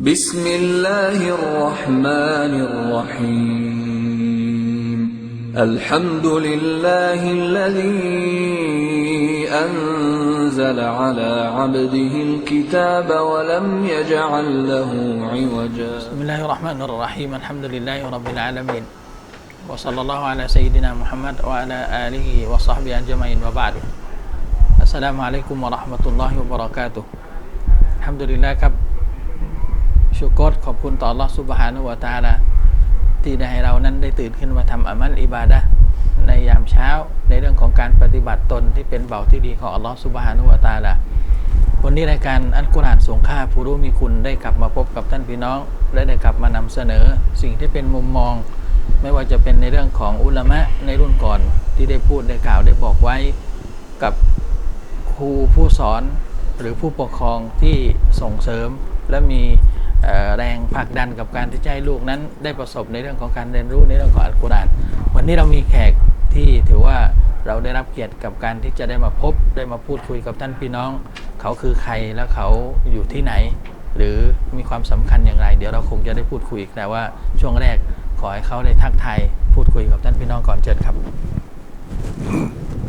بسم الله الرحمن الرحيم الحمد لله الذي أنزل على عبده الكتاب ولم يجعل له عوجا بسم الله الرحمن الرحيم الحمد لله رب العالمين وصلى الله على سيدنا محمد وعلى آله وصحبه أجمعين وبعد السلام عليكم ورحمة الله وبركاته الحمد لله ครับ ชุกตขอบคุณต่อลอสุบฮานุวาตาละที่ได้ให้เรานั้นได้ตื่นขึ้นมาทำอามัลอิบาดะในยามเช้าในเรื่องของการปฏิบัติตนที่เป็นเบาที่ดีของอัลลอฮฺสุบฮานุวาตาละวันนี้รายการอันกุรานสงค่าผู้รู้มีคุณได้กลับมาพบกับท่านพี่น้อง และได้กลับมานำเสนอสิ่งที่เป็นมุมมอง ไม่ว่าจะเป็นในเรื่องของอุลามะในรุ่นก่อนที่ได้พูดได้กล่าวได้บอกไว้กับครูผู้สอนหรือผู้ปกครองที่ส่งเสริม และมีเอ่อแรงผลักดันกับการที่จะให้ลูกนั้นได้ประสบในเรื่องของการเรียนรู้ในเรื่องของอัลกุรอานวันนี้เรามีแขกที่ถือว่าเราได้รับเกียรติกับการที่จะได้มาพบได้มาพูดคุยกับท่านพี่น้อง เขาคือใครและเขาอยู่ที่ไหน หรือมีความสำคัญอย่างไร เดี๋ยวเราคงจะได้พูดคุยอีกแต่ว่าช่วงแรกขอให้เขาได้ทักทายพูดคุยกับท่านพี่น้องก่อนเชิญครับ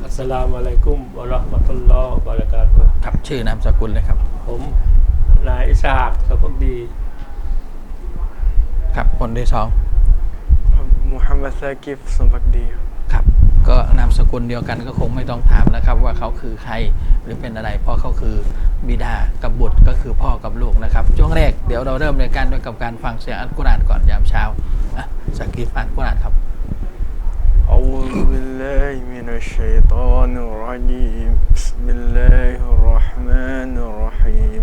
อัสสลามุอะลัยกุมวะเราะห์มะตุลลอฮ์วะบะเราะกาตุฮ์ครับชื่อนามสกุลเลยครับ ผม นายอิสหากสมบัติดี ครับคนที่สอง มูฮัมหมัดซากิฟสมบัติดีครับ ครับ ก็นามสกุลเดียวกันก็คงไม่ต้องถามนะครับ ว่าเขาคือใครหรือเป็นอะไร เพราะเขาคือบิดากับบุตรก็คือพ่อกับลูกนะครับ ช่วงแรกเดี๋ยวเราเริ่มในการด้วยกับการฟังเสียงอัลกุรอานก่อนยามเช้าอ่ะสกิฟอ่านกุรอานครับ أعوذ بالله من الشيطان الرجيم بسم الله الرحمن الرحيم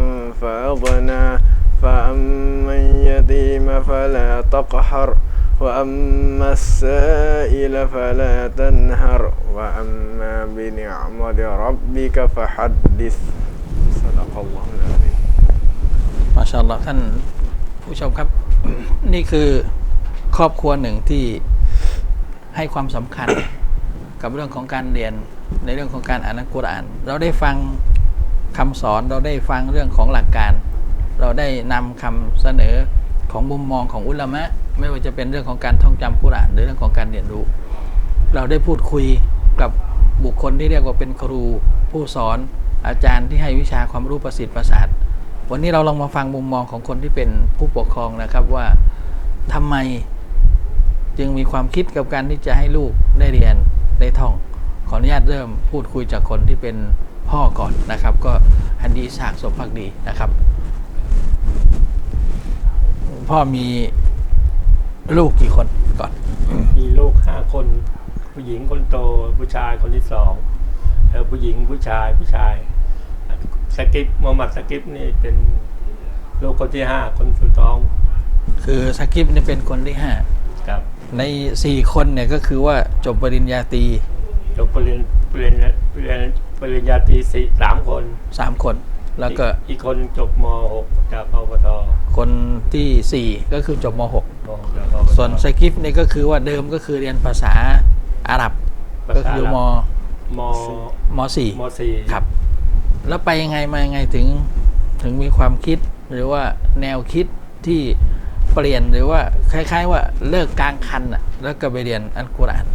فأغنى فأما اليتيم فلا تقهر وأما السائل فلا تنهر وأما بنعمة ربك فحدث صدق الله العظيم มาชาอัลลอฮ์ท่านผู้ชมครับ นี่คือครอบครัวหนึ่งที่ให้ความสำคัญ กับเรื่องของการเรียนในเรื่องของการอ่านอัลกุรอาน เราได้ฟัง คำสอนเราได้ฟังเรื่องของหลักการ เราได้นำคำเสนอของมุมมองของอุลามะไม่ว่าจะเป็นเรื่องของการท่องจำกุรอานหรือเรื่องของการเรียนรู้ เราได้พูดคุยกับบุคคลที่เรียกว่าเป็นครู ผู้สอนอาจารย์ที่ให้วิชาความรู้ประสิทธิ์ประสาทวันนี้เราลองมาฟังมุมมองของคนที่เป็นผู้ปกครองนะครับว่าทำไมจึงมีความคิดกับการที่จะให้ลูกได้เรียนได้ท่อง ขออนุญาตเริ่มพูดคุยจากคนที่เป็น พ่อก่อนนะครับ ก็ฮันดีสากสมพักดีนะครับ พ่อมีลูกกี่คนก่อน มีลูกห้าคน ผู้หญิงคนโตผู้ชายคนที่สองแล้วผู้หญิงผู้ชายผู้ชายสกิปมูฮัมหมัดสกิปนี่เป็นลูกคนที่ห้าคนสุดท้อง คือสกิปเนี่ยเป็นคนที่ห้าครับในสี่คนเนี่ยก็คือว่าจบปริญญาตรีจบปริญ ปริญญาปริญญาปริญญาตรีสี่สามคนสามคน แล้วก็อีกคนจบมหกจากอปทคนที่สี่ก็คือจบมหกมหกจากอปทส่วนสกิปเนี่ยก็คือว่าเดิมก็คือเรียนภาษาอาหรับภาก็ษาคืออาหมรับมมสี่มสี่ครับ แล้วไปยังไงมายังไงถึงถึงมีความคิดหรือว่าแนวคิดที่เปลี่ยนหรือว่าคล้าย ๆ ว่าเลิกกลางคันอะแล้วก็ไปเรียนอัลกุรอาน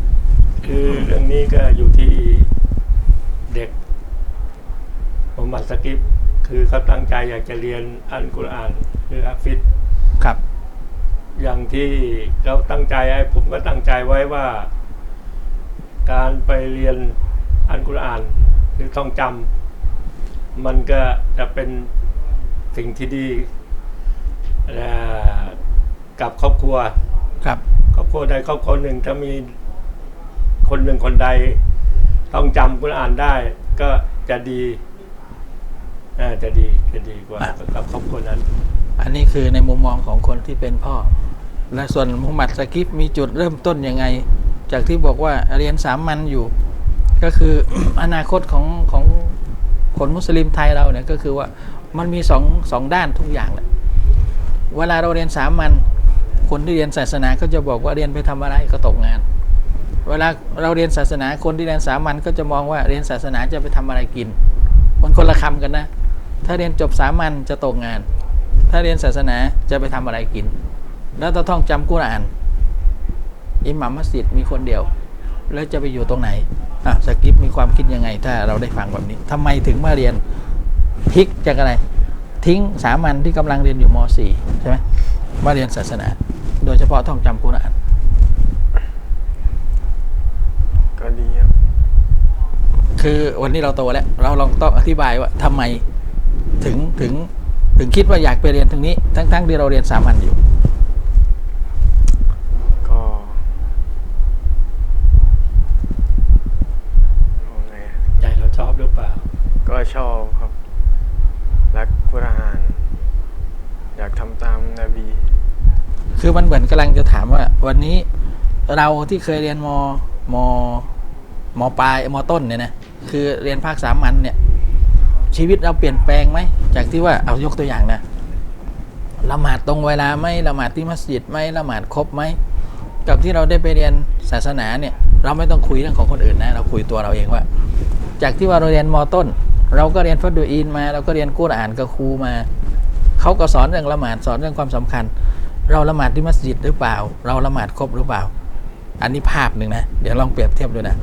คือเรื่องนี้ก็อยู่ที่ เด็กมุฮัมมัดสกิปคือเขาตั้งใจอยากจะเรียนอัลกุรอานหรือฮัฟฟิดครับ อย่างที่เราตั้งใจไอ้ผมก็ตั้งใจไว้ว่า การไปเรียนอัลกุรอานหรือท่องจำมันก็จะเป็นสิ่งที่ดีเอ่อกับครอบครัว ครับ ครอบครัวใดครอบครัวหนึ่งถ้ามีคนหนึ่งคนใด ต้องจำกุรอานได้ ก็จะดีอ่าจะดีจะดีกว่าอะกับครอบครัวนั้นออันนี้คือในมุมมองของคนที่เป็นพ่อ และส่วนมุฮัมมัดสกิฟมีจุดเริ่มต้นยังไง จากที่บอกว่าเรียนสามัญอยู่ ก็คืออนาคตของของคนมุสลิมไทยเราเนี่ยก็คือว่ามันมีสองสองด้านทุกอย่างแหละเวลาเราเรียนสามัญคนที่เรียนศาสนาก็จะบอกว่าเรียนไปทำอะไรก็ตกงาน เวลาเราเรียนศาสนาคนที่เรียนสามัญก็จะมองว่าเรียนศาสนาจะไปทำอะไรกิน มันคนละคำกันนะ ถ้าเรียนจบสามัญจะตกงาน ถ้าเรียนศาสนาจะไปทำอะไรกิน แล้วต้องท่องจำกุรอาน อิหมัมมัสยิดมีคนเดียว แล้วจะไปอยู่ตรงไหนอะสกิปมีความคิดยังไง ถ้าเราได้ฟังแบบนี้ทำไมถึงมาเรียนพลิกจากอะไร ทิ้งสามัญที่กำลังเรียนอยู่ม .4 ใช่ไหมมาเรียนศาสนา โดยเฉพาะท่องจำกุรอาน ก็ดีครับ คือวันนี้เราโตแล้ว เราลองต้องอธิบายว่าทำไมถึงถึงถึงคิดว่าอยากไปเรียนตรงนี้ ทั้งๆที่เราเรียนสามัญอยู่ ก็เอาไงอะใจเราชอบหรือเปล่า ก็ชอบครับ รักกุรอาน อยากทำตามนบี คือมันเหมือนกำลังจะถามว่า วันนี้เราที่เคยเรียนมมมปลายมต้นเนี่ยนะ คือเรียนภาคสามัญเนี่ย ชีวิตเราเปลี่ยนแปลงไหม จากที่ว่าเอายกตัวอย่างนะละหมาดตรงเวลาไหมละหมาดที่มัสยิดไหมละหมาดครบไหมกับที่เราได้ไปเรียนศาสนาเนี่ย เราไม่ต้องคุยเรื่องของคนอื่นนะ เราคุยตัวเราเองว่า จากที่ว่าเราเรียนมต้น เราก็เรียนฟัดดูอีนมา เราก็เรียนกุรอานกับครูมาเขาก็สอนเรื่องละหมาดสอนเรื่องความสำคัญ เราละหมาดที่มัสยิดหรือเปล่า เราละหมาดครบหรือเปล่า อันนี้ภาพหนึ่งนะ เดี๋ยวลองเปรียบเทียบดูนะ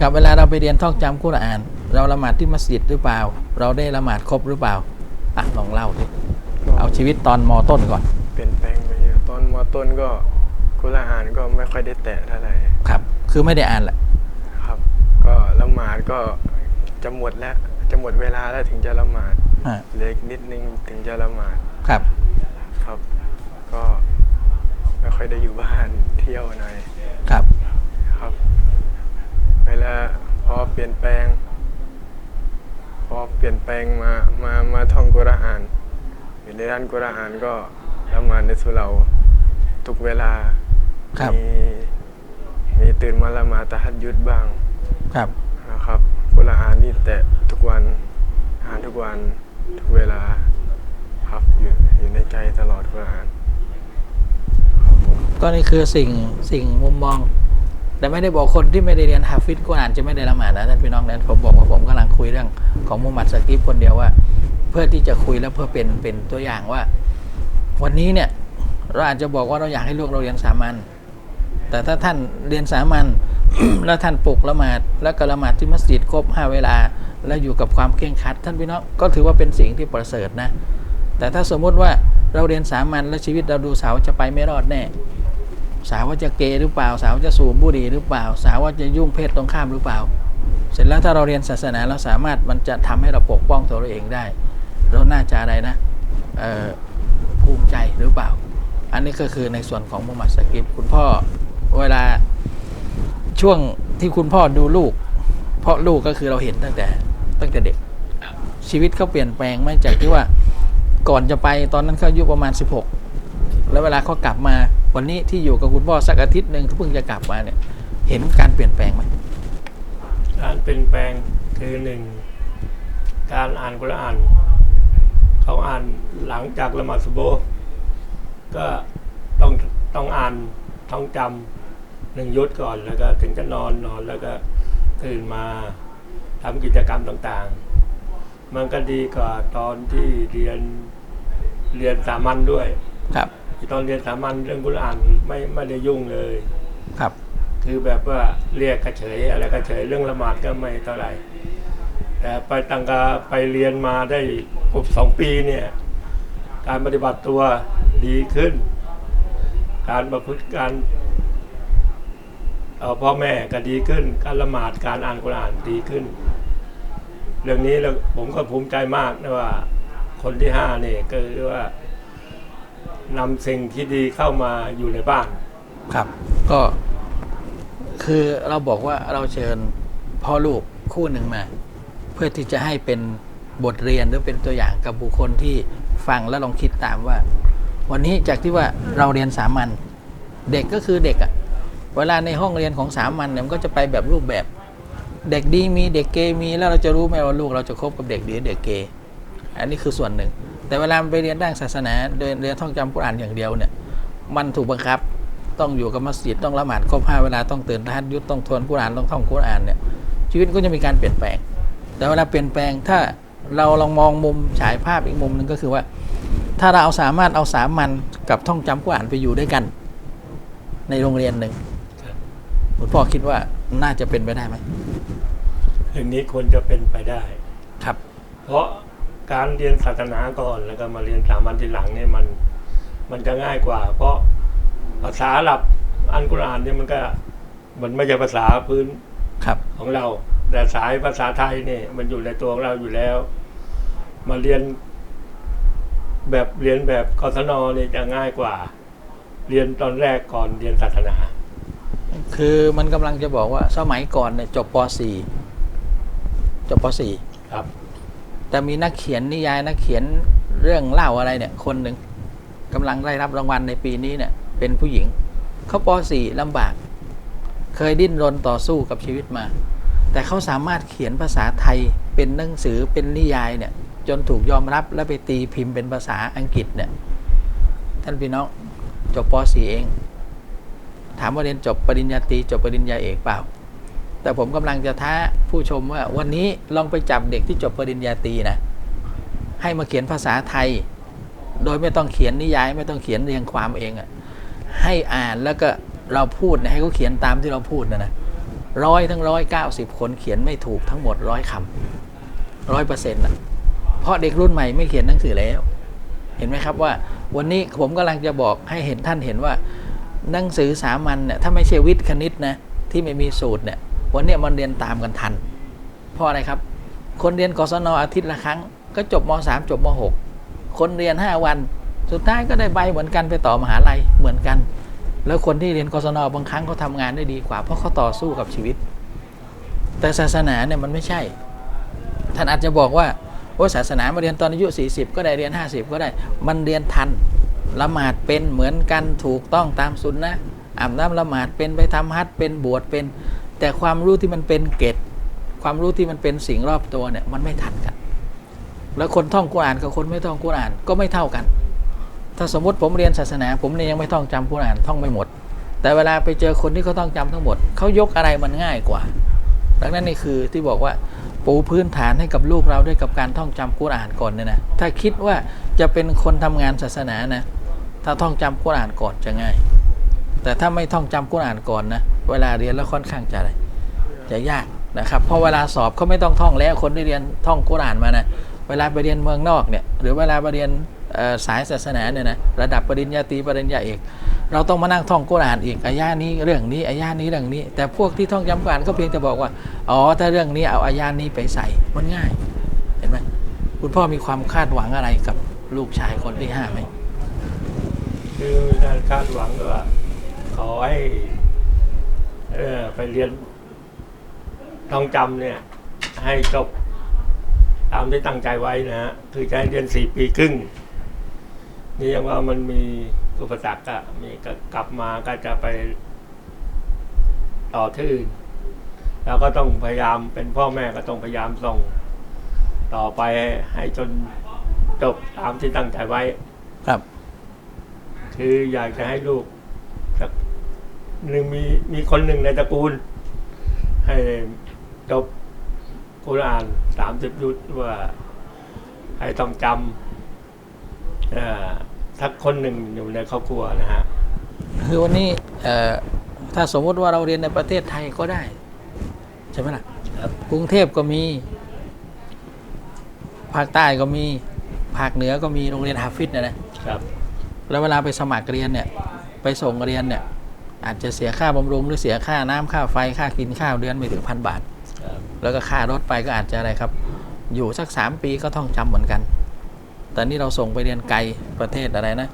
กับเวลาเราไปเรียนท่องจำกุรอาน เราละหมาดที่มัสยิดหรือเปล่า เราได้ละหมาดครบหรือเปล่าอะลองเล่าดิก็เอาชีวิตตอนมต้นก่อน เปลี่ยนแปลงไปเยอะตอนมต้นก็กุรอานก็ไม่ค่อยได้แตะเท่าไหร่ครับ คือไม่ได้อ่านแหละครับ ก็ละหมาดก็จะหมดแล้วจะหมดเวลาแล้วถึงจะละหมาดอ่าเหล็กนิดนึงถึงจะละหมาดครับ ครับ ก็ไม่ค่อยได้อยู่บ้านเที่ยวหน่อยครับ ครับเว ลาพอเปลี่ยนแปลง พอเปลี่ยนแปลงมามามาท่องกุรอานอยู่ในด้านกุรอานก็ละหมาดในสุเราทุกเวลาครับ มีมีตื่นมาละหมาดตะฮัดยุดบ้างครับ นะครับกุรอานนี่แตะทุกวันอ่านทุกวันทุกเวลา ครับอยู่อยู่ในใจตลอดกุรอานครับผม ก็นี่คือสิ่งสิ่งมุมมอง แต่ไม่ได้บอกคนที่ไม่ได้เรียนฮาฟิดกุรอานจะไม่ได้ละหมาดนะท่านพี่น้องนั้นผมบอกว่าผมกำลังคุยเรื่องของมุฮัมมัดสกิฟคนเดียวว่า เพื่อที่จะคุยแล้วเพื่อเป็นเป็นตัวอย่างว่า วันนี้เนี่ยเราอาจจะบอกว่าเราอยากให้ลูกเราเรียนสามัญแต่ถ้าท่านเรียนสามัญแล้วท่านปลุกละหมาดแล้วก็ละหมาดที่มัสยิดครบห้าเวลา แล้วอยู่กับความเคร่งครัด ท่านพี่น้องก็ถือว่าเป็นสิ่งที่ประเสริฐนะ แต่ถ้าสมมุติว่าเราเรียนสามัญแล้วชีวิตเราดูสาวจะไปไม่รอดแน่ สาวว่าจะเกย์หรือเปล่า สาวว่าจะสูบบุหรี่หรือเปล่า สาวว่าจะยุ่งเพศตรงข้ามหรือเปล่า เสร็จแล้วถ้าเราเรียนศาสนาเราสามารถมันจะทำให้เราปกป้องตัวเราเองได้ เราน่าจะอะไรนะภูมิใจหรือเปล่า อันนี้ก็คือในส่วนของมุมมัดสกิปคุณพ่อเวลาช่วงที่คุณพ่อดูลูก เพราะลูกก็คือเราเห็นตั้งแต่ตั้งแต่เด็ก ชีวิตเขาเปลี่ยนแปลงไหมจากที่ว่าก่อนจะไปตอนนั้นเขาอายุประมาณ 16 แล้วเวลาเขากลับมา วันนี้ที่อยู่กับคุณพ่อสักอาทิตย์หนึ่งที่เพิ่งจะกลับมาเนี่ย เห็นการเปลี่ยนแปลงไหมการเปลี่ยนแปลงคือหนึ่งการอ่านกุรอาน เขาอ่านหลังจากละหมาดซุโบฮ์ก็ต้องต้องอ่านท่องจำหนึ่งยุทธก่อนแล้วก็ถึงจะนอนนอนแล้วก็ตื่นมาทำกิจกรรมต่างๆ มันก็ดีกว่าตอนที่เรียนเรียนสามัญด้วยครับ ตอนเรียนสามัญเรื่องกุรอานไม่ไม่ได้ยุ่งเลย ครับ คือแบบว่าเรียกกระเฉยอะไรกระเฉยเรื่องละหมาดก็ไม่เท่าไหร่แต่ไปตังกาไปเรียนมาได้ครบสองปีเนี่ย การปฏิบัติตัวดีขึ้น การประพฤติการเอ่อพ่อแม่ก็ดีขึ้น การละหมาดการอ่านกุรอานดีขึ้น เรื่องนี้แล้วผมก็ภูมิใจมากนะว่า คนที่ห้าเนี่ยก็คือว่า นำสิ่งที่ดีเข้ามาอยู่ในบ้าน ครับ ก็คือเราบอกว่าเราเชิญพ่อลูกคู่หนึ่งมา เพื่อที่จะให้เป็นบทเรียนหรือเป็นตัวอย่างกับบุคคลที่ฟังแล้วลองคิดตามว่า วันนี้จากที่ว่าเราเรียนสามัญเด็กก็คือเด็กอะเวลาในห้องเรียนของสามัญเนี่ยมันก็จะไปแบบรูปแบบ เด็กดีมีเด็กเกมีแล้วเราจะรู้ไหมว่าลูกเราจะคบกับเด็กดีหรือเด็กเกอันนี้คือส่วนหนึ่ง แต่เวลามันไปเรียนด้านศาสนาโดยเรียนท่องจำกุรอานอย่างเดียวเนี่ยมันถูกบังคับต้องอยู่กับมัสยิดต้องละหมาดครบห้าเวลาต้องตื่นทหัดยุดต้องทวนกุรอานต้องท่องกุรอานเนี่ยชีวิตก็จะมีการเปลี่ยนแปลง แต่เวลาเปลี่ยนแปลงถ้าเราลองมองมุมฉายภาพอีกมุมหนึ่งก็คือว่า ถ้าเราเอาสามารถเอาสามัญกับท่องจำกุรอานไปอยู่ด้วยกัน ในโรงเรียนหนึ่งคุณพ่อคิดว่าน่าจะเป็นไปได้ไหมเรื่องนี้ควรจะเป็นไปได้ ครับ เพราะ การเรียนศาสนาก่อนแล้วก็มาเรียนสามัญทีหลังเนี่ยมันมันจะง่ายกว่า เพราะภาษาอาหรับอันกุรอานเนี่ยมันก็มันไม่ใช่ภาษาพื้นครับของเรา แต่สายภาษาไทยเนี่ยมันอยู่ในตัวของเราอยู่แล้ว มาเรียนแบบเรียนแบบกศนเนี่ยจะง่ายกว่า เรียนตอนแรกก่อนเรียนศาสนา คือมันกำลังจะบอกว่าสมัยก่อนเนี่ยจบป .4 จบป .4 ครับ แต่มีนักเขียนนิยายนักเขียนเรื่องเล่าอะไรเนี่ย คนหนึ่งกำลังได้รับรางวัลในปีนี้เนี่ย เป็นผู้หญิง เขาป .4 ลำบาก เคยดิ้นรนต่อสู้กับชีวิตมา แต่เขาสามารถเขียนภาษาไทยเป็นหนังสือเป็นนิยายเนี่ย จนถูกยอมรับและไปตีพิมพ์เป็นภาษาอังกฤษเนี่ย ท่านพี่น้องจบป .4 เอง ถามว่าเรียนจบปริญญาตรีจบปริญญาเอกเปล่า แต่ผมกำลังจะท้าผู้ชมว่า วันนี้ลองไปจับเด็กที่จบปริญญาตรีนะ ให้มาเขียนภาษาไทย โดยไม่ต้องเขียนนิยาย ไม่ต้องเขียนเรียงความเองอะให้อ่านแล้วก็เราพูดให้เขาเขียนตามที่เราพูดนะนะร้อยทั้งร้อยเก้าสิบคนเขียนไม่ถูกทั้งหมดร้อยคำร้อยเปอร์เซ็นต์อะเพราะเด็กรุ่นใหม่ไม่เขียนหนังสือแล้ว เห็นไหมครับว่า วันนี้ผมกำลังจะบอกให้เห็นท่านเห็นว่า หนังสือสามัญเนี่ยถ้าไม่ใช่วิทย์คณิตนะที่ไม่มีสูตรเนี่ย วันนี้มันเรียนตามกันทัน เพราะอะไรครับ คนเรียนกศนอาทิตย์ละครั้ง ก็จบม .3 จบม .6 คนเรียน 5 วัน สุดท้ายก็ได้ใบเหมือนกันไปต่อมหาลัยเหมือนกัน แล้วคนที่เรียนกศนบางครั้งเขาทำงานได้ดีกว่า เพราะเขาต่อสู้กับชีวิต แต่ศาสนาเนี่ยมันไม่ใช่ ท่านอาจจะบอกว่าโอ้ศาสนามาเรียนตอนอายุ 40 ก็ได้เรียน 50 ก็ได้ มันเรียนทันละหมาดเป็นเหมือนกันถูกต้องตามสุนนะอาบน้ำละหมาดเป็นไปทำฮัจญ์เป็นบวชเป็น แต่ความรู้ที่มันเป็นเกตความรู้ที่มันเป็นสิ่งรอบตัวเนี่ยมันไม่ทันกัน แล้วคนท่องกุรอานกับคนไม่ท่องกุรอานก็ไม่เท่ากัน ถ้าสมมติผมเรียนศาสนา ผมเนี่ยยังไม่ท่องจำกุรอานท่องไม่หมด แต่เวลาไปเจอคนที่เขาต้องจำทั้งหมดเขายกอะไรมันง่ายกว่า ดังนั้นนี่คือที่บอกว่าปูพื้นฐานให้กับลูกเราด้วยกับการท่องจำกุรอานก่อนเนี่ยนะ ถ้าคิดว่าจะเป็นคนทำงานศาสนานะ ถ้าท่องจำกุรอานก่อนจะง่าย แต่ถ้าไม่ท่องจำกุรอานก่อนนะเวลาเรียนแล้วค่อนข้างจะอะไรจะยากนะครับเพราะเวลาสอบเขาไม่ต้องท่องแล้วคนที่เรียนท่องกุรอานมานะเวลาไปเรียนเมืองนอกเนี่ยหรือเวลาไปเรียนสายศาสนาเนี่ยนะระดับปริญญาตรีปริญญาเอกเราต้องมานั่งท่องกุรอานอีกอายานี้เรื่องนี้อายานี้เรื่องนี้ แต่พวกที่ท่องจำกุรอานก็เพียงแต่บอกว่าอ๋อถ้าเรื่องนี้เอาอายานี้ไปใส่มันง่าย เห็นไหมคุณพ่อมีความคาดหวังอะไรกับลูกชายคนที่ห้าไหมคือการคาดหวังว่า ขอให้เออไปเรียนท่องจำเนี่ย ให้จบตามที่ตั้งใจไว้นะฮะคือจะให้เรียนสี่ปีครึ่ง นี่ยังว่ามันมีอุปสรรคอะมีก็กลับมาก็จะไปต่อที่อื่นแล้วก็ต้องพยายามเป็นพ่อแม่ก็ต้องพยายามส่ง ต่อไปให้จนจบตามที่ตั้งใจไว้ ครับ คืออยากจะให้ลูกสัก หนึ่งมีมีคนหนึ่งในตระกูล ให้จบกุรอานสามสิบยุทธว่า ให้ต้องจำเอ่อสักคนหนึ่งอยู่ในครอบครัวนะฮะคือวันนี้เอ่อถ้าสมมุติว่าเราเรียนในประเทศไทยก็ได้ ใช่ไหมล่ะครับกรุงเทพก็มีภาคใต้ก็มีภาคเหนือก็มีโรงเรียนฮาฟิดนะนะครับ แล้วเวลาไปสมัครเรียนเนี่ย ไปส่งเรียนเนี่ย อาจจะเสียค่าบำรุงหรือเสียค่าน้ำค่าไฟค่ากินข้าวเดือนไม่ถึงพันบาทครับแล้วก็ค่ารถไปก็อาจจะอะไรครับ อยู่สักสามปีก็ท่องจำเหมือนกัน แต่นี่เราส่งไปเรียนไกลประเทศอะไรนะ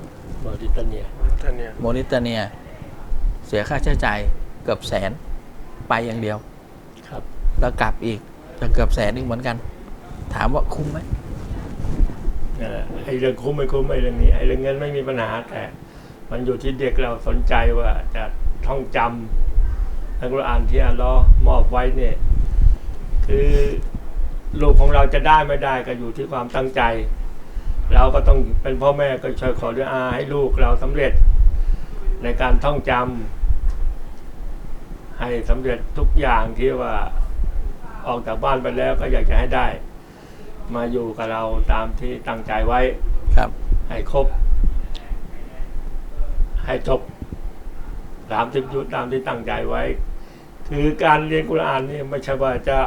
บริตาเนียท่านเนี่ยโมริตาเนีย เสียค่าใช้จ่ายเกือบแสนไปอย่างเดียว ครับ แล้วกลับอีกจะเกือบแสนอีกเหมือนกัน ถามว่าคุ้มไหมกนั่นแหละไอ้เรื่องคุ้มไม่คุ้มไอ้เรื่องนี้ไอ้เรื่องเงินไม่มีปัญหาแต่ มันอยู่ที่เด็กเราสนใจว่าจะ ท่องจำอัลกุรอานที่อัลลอฮ์มอบไว้เนี่ย คือลูกของเราจะได้ไม่ได้ก็อยู่ที่ความตั้งใจ เราก็ต้องเป็นพ่อแม่ก็ช่วยขอด้วยอาให้ลูกเราสำเร็จในการท่องจำให้สำเร็จทุกอย่างที่ว่าออกจากบ้านไปแล้วก็อยากจะให้ได้ มาอยู่กับเราตามที่ตั้งใจไว้ ครับ ให้ครบ ให้จบ สามสิบยุทตามที่ตั้งใจไว้ คือการเรียนกุรอานนี่ไม่ใช่ว่าจะ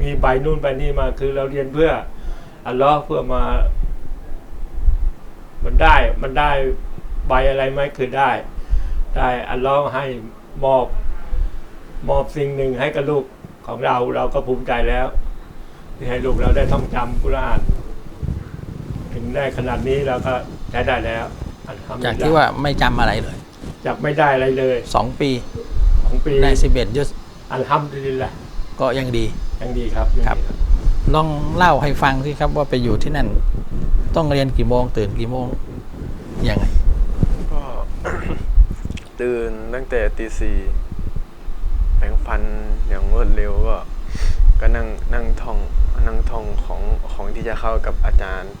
มีใบนู่นใบนี่มาคือเราเรียนเพื่ออัลลอฮ์เพื่อมา มันได้มันได้ใบอะไรไหมคือได้ ได้อัลลอฮ์ให้มอบมอบสิ่งหนึ่งให้กับลูกของเราเราก็ภูมิใจแล้ว ที่ให้ลูกเราได้ท่องจำกุรอานถึงได้ขนาดนี้เราก็ใช้ได้แล้วจากที่ว่าไม่จำอะไรเลย จากไม่ได้อะไรเลยสองปีของปีได้สิบเอ็ดยุสอัลฮัมดุลิลละก็ยังดียังดีครับยังดีครับ ลองเล่าให้ฟังสิครับว่าไปอยู่ที่นั่น ต้องเรียนกี่โมงตื่นกี่โมงยังไงก็ตื่นตั้งแต่ตีสี่แปรงฟันอย่างรวดเร็วก็ ก็นั่งนั่งท่องนั่งท่องของของที่จะเข้ากับอาจารย์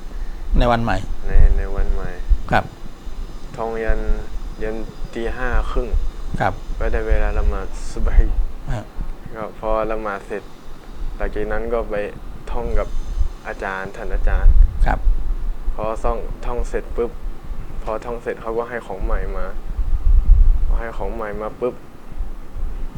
ในวันใหม่ ในในวันใหม่ ครับท่องยันยัน ตีห้าครึ่งครับก็ได้เวลาละหมาดสุบฮีอะก็พอละหมาดเสร็จหลังจากนั้นก็ไปท่องกับอาจารย์ท่านอาจารย์ ครับพอท่องท่องเสร็จปุ๊บ พอท่องเสร็จเขาก็ให้ของใหม่มาพอให้ของใหม่มาปุ๊บ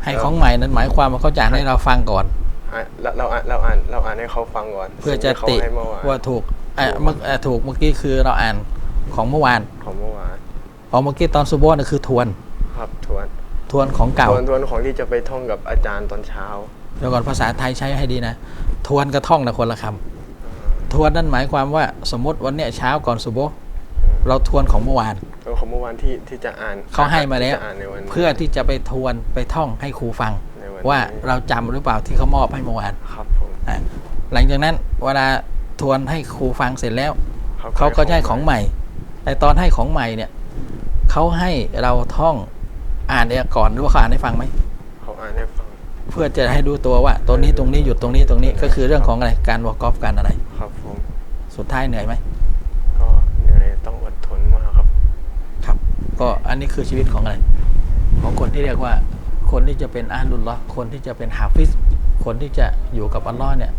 ให้ของใหม่นั้นหมายความว่าเขาจะอ่านให้เราฟังก่อนอะเราเราอ่านเราอ่านเราอ่านให้เขาฟังก่อนเพื่อจะสิ่งติที่เขาให้เมื่อวานว่าถูกเอ่อเมื่อเอ่อถูกเมื่อกี้คือเราอ่านของเมื่อวาน ของเมื่อวาน พอเมื่อกี้ตอนซูโบนะคือทวน ครับทวนทวนของเก่าทวนทวนของที่จะไปท่องกับอาจารย์ตอนเช้าเดี๋ยวก่อนภาษาไทยใช้ให้ดีนะ ทวนกระท่องนะคนละคำทวนนั่นหมายความว่าสมมติวันเนี้ยเช้าก่อนซูโบเราทวนของเมื่อวานแล้วของเมื่อวานที่ที่จะอ่านเขาให้มาแล้วที่จะอ่านในวันนี้เพื่อที่จะไปทวนไปท่องให้ครูฟังในวันว่านี้เราจำหรือเปล่าที่เขามอบให้เมื่อวานครับผมอะหลังจากนั้นเวลาทวนให้ครูฟังเสร็จแล้วเขาเขาก็จะให้ของใหม่ แต่ตอนให้ของใหม่เนี่ย เขาให้เราท่องอ่านเองก่อนหรือว่าเขาอ่านให้ฟังไหมเขาอ่านให้ฟังเพื่อจะให้ดูตัวว่าตัวนี้ตรงนี้หยุดตรงนี้ตรงนี้ก็คือเรื่องของอะไรการวอร์กอฟการอะไร ครับผมสุดท้ายเหนื่อยไหมก็เหนื่อยต้องอดทนมากครับ ครับ ก็อันนี้คือชีวิตของอะไร ของคนที่เรียกว่า คนที่จะเป็นอาลุลลอฮ์คนที่จะเป็นฮาฟิซคนที่จะอยู่กับอัลลอฮ์เนี่ย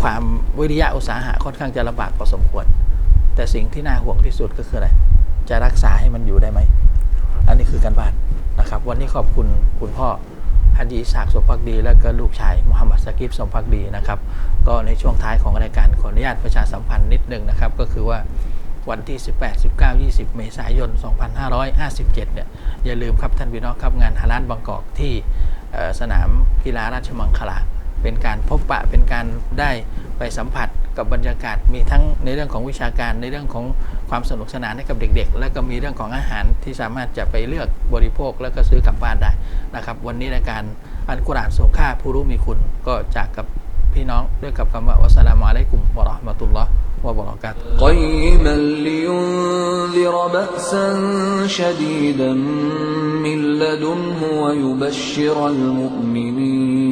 ความวิริยะอุตสาหะค่อนข้างจะลำบากพอสมควร แต่สิ่งที่น่าห่วงที่สุดก็คืออะไร จะรักษาให้มันอยู่ได้ไหม อันนี้คือการบ้านนะครับ วันนี้ขอบคุณคุณพ่อฮันจีอิสากสมพักดี และก็ลูกชายมุฮัมมัดสกิบสมพักดีนะครับ ก็ในช่วงท้ายของรายการขออนุญาตประชาสัมพันธ์นิดนึงนะครับ ก็คือว่าวันที่ 18 19 20 เมษายน 2557 เนี่ย อย่าลืมครับท่านพี่น้องครับงานฮาลานบางกอกที่สนามกีฬาราชมังคลา เป็นการพบปะเป็นการได้ไปสัมผัสกับบรรยากาศ มีทั้งในเรื่องของวิชาการในเรื่องของความสนุกสนานให้กับเด็ก ๆ แล้วก็มีเรื่องของอาหารที่สามารถจะไปเลือกบริโภคแล้วก็ซื้อกลับบ้านได้นะครับ วันนี้รายการอันกุรอานส่งค่าผู้รู้มีคุณก็จากกับพี่น้องด้วยกับคำว่าวัสสลามุอะลัยกุมวะเราะห์มะตุลลอฮ์วะบะเราะกาตุฮ์ قيما لينذر بأسا شديدا من لدنه ويبشر المؤمنين